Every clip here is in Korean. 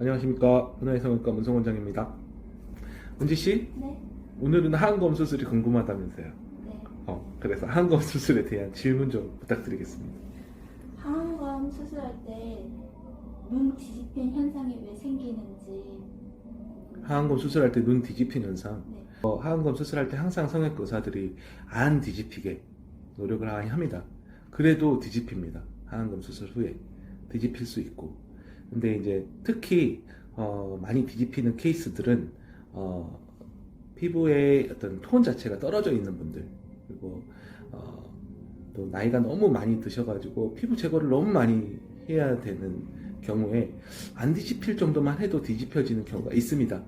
안녕하십니까 성형과 문성 원장입니다. 은지 씨, 네, 오늘은 하안검 수술이 궁금하다면서요? 네. 어, 그래서 하안검 수술에 대한 질문 좀 부탁드리겠습니다. 항암 수술할 때 눈 뒤집힌 현상이 왜 생기는지. 하안검 수술할 때 눈 뒤집힌 현상. 네. 어, 하안검 수술할 때 항상 성형외과 의사들이 안 뒤집히게 노력을 많이 합니다. 그래도 뒤집힙니다. 하안검 수술 후에 뒤집힐 수 있고. 근데 이제 특히 어, 많이 뒤집히는 케이스들은 어, 피부의 어떤 톤 자체가 떨어져 있는 분들 그리고 어, 또 나이가 너무 많이 드셔가지고 피부 제거를 너무 많이 해야 되는 경우에 안 뒤집힐 정도만 해도 뒤집혀지는 경우가 있습니다.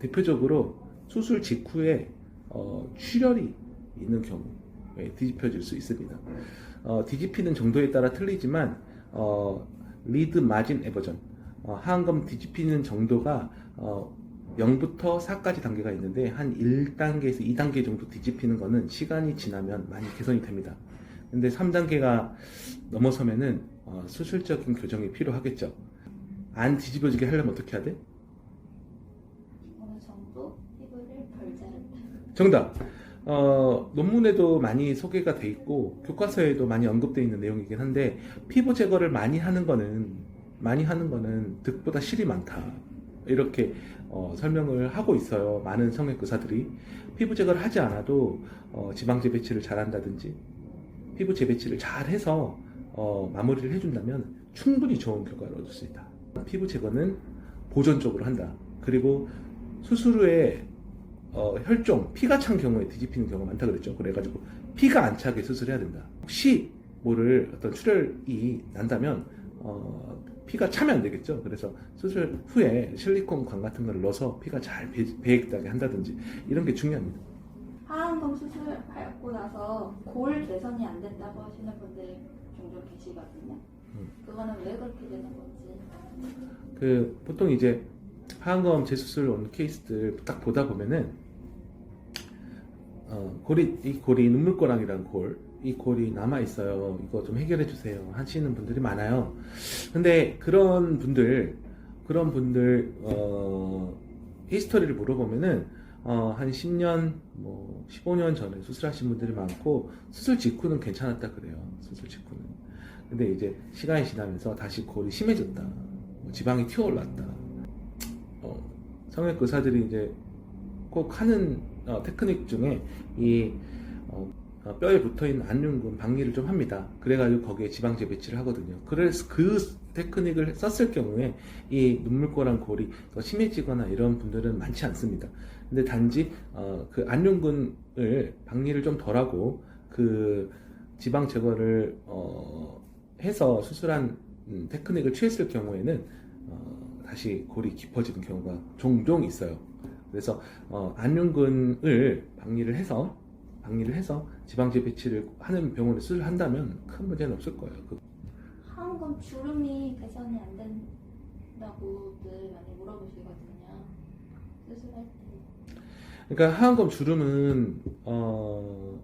대표적으로 수술 직후에 어, 출혈이 있는 경우에 뒤집혀질 수 있습니다. 어, 뒤집히는 정도에 따라 틀리지만 어, 리드 마진 에버전 어, 하안검 뒤집히는 정도가 어, 0부터 4까지 단계가 있는데 한 1단계에서 2단계 정도 뒤집히는 거는 시간이 지나면 많이 개선이 됩니다. 근데 3단계가 넘어서면은 어, 수술적인 교정이 필요하겠죠. 안 뒤집어지게 하려면 어떻게 해야 돼? 정도 피부를 덜 자른다. 정답. 어, 논문에도 많이 소개가 돼 있고 교과서에도 많이 언급되어 있는 내용이긴 한데 피부 제거를 많이 하는 거는 많이 하는 거는 득보다 실이 많다. 이렇게 어, 설명을 하고 있어요. 많은 성형 의사들이 피부 제거를 하지 않아도 어, 지방 재배치를 잘한다든지 피부 재배치를 잘해서 어, 마무리를 해준다면 충분히 좋은 결과를 얻을 수 있다. 피부 제거는 보존적으로 한다. 그리고 수술 후에 어, 혈종, 피가 찬 경우에 뒤집히는 경우가 많다 그랬죠. 그래가지고 피가 안 차게 수술해야 된다. 혹시 뭐를 어떤 출혈이 난다면 어, 피가 차면 안 되겠죠. 그래서 수술 후에 실리콘 관 같은 걸 넣어서 피가 잘 배, 배액되게 한다든지 이런 게 중요합니다. 하안검 수술하고 나서 골 개선이 안 된다고 하시는 분들이 종종 계시거든요. 음. 그거는 왜 그렇게 되는 건지. 그 보통 이제 하안검 재수술 온 케이스들 딱 보다 보면은 어, 골이 이 골이 눈물고랑이라는 골, 이 골이 남아 있어요. 이거 좀 해결해 주세요. 하시는 분들이 많아요. 근데 그런 분들 그런 분들 어, 히스토리를 물어보면은 어, 한 10년, 뭐 15년 전에 수술하신 분들이 많고 수술 직후는 괜찮았다 그래요. 수술 직후는. 근데 이제 시간이 지나면서 다시 골이 심해졌다. 뭐 지방이 튀어올랐다. 어, 성형외과 의사들이 이제 꼭 하는 어, 테크닉 중에 이 어, 어, 뼈에 붙어있는 안륜근 박리를 좀 합니다. 그래가지고 거기에 지방 재배치를 하거든요. 그래서 그 테크닉을 썼을 경우에 이 눈물고랑 골이 더 심해지거나 이런 분들은 많지 않습니다. 근데 단지 어, 그 안륜근을 박리를 좀 덜하고 그 지방 제거를 어, 해서 수술한 음, 테크닉을 취했을 경우에는 어, 다시 골이 깊어지는 경우가 종종 있어요. 그래서 어, 안륜근을 박리를 해서 박리를 해서 지방 재배치를 하는 병원에 수술 한다면 큰 문제는 없을 거예요. 그- 하안검 주름이 개선이 안 된다고들 많이 물어보시거든요. 수술할 때. 그러니까 하안검 주름은 어,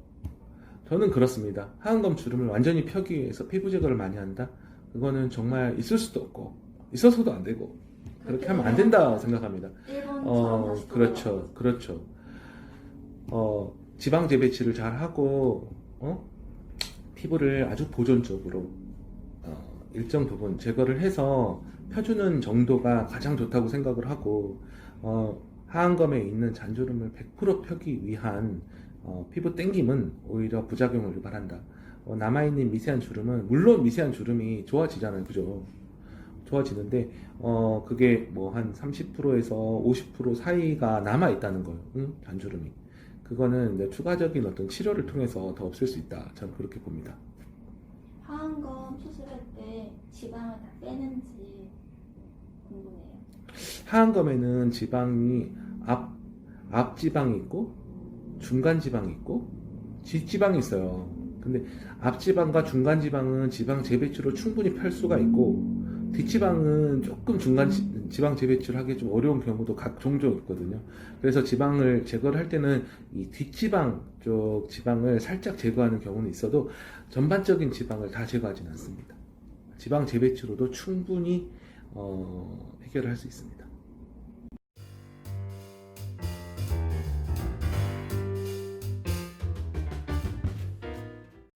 저는 그렇습니다. 하안검 주름을 완전히 펴기 위해서 피부 제거를 많이 한다. 그거는 정말 있을 수도 없고 있어서도 안 되고 그렇게 하면 안 된다 생각합니다. 어, 그렇죠, 그렇죠. 어, 지방 재배치를 잘 하고, 어? 피부를 아주 보존적으로, 어, 일정 부분 제거를 해서 펴주는 정도가 가장 좋다고 생각을 하고, 어, 하안검에 있는 잔주름을 100% 펴기 위한 어, 피부 땡김은 오히려 부작용을 유발한다. 어, 남아있는 미세한 주름은, 물론 미세한 주름이 좋아지잖아요. 그죠? 좋아지는데, 어, 그게 뭐 한 30%에서 50% 사이가 남아 있다는 거예요. 응? 잔주름이. 그거는 이제 추가적인 어떤 치료를 통해서 더 없앨 수 있다. 저는 그렇게 봅니다. 하안검 수술할 때 지방을 다 빼는지 궁금해요. 하안검에는 지방이 앞, 앞지방이 있고, 중간 지방이 있고, 뒷지방이 있어요. 근데 앞지방과 중간 지방은 지방 재배치로 충분히 펼 수가 있고, 뒷지방은 조금 중간 지- 지방 재배치를 하기 좀 어려운 경우도 각 종종 있거든요. 그래서 지방을 제거를 할 때는 이 뒷지방 쪽 지방을 살짝 제거하는 경우는 있어도 전반적인 지방을 다 제거하지는 않습니다. 지방 재배치로도 충분히 어, 해결을 할수 있습니다.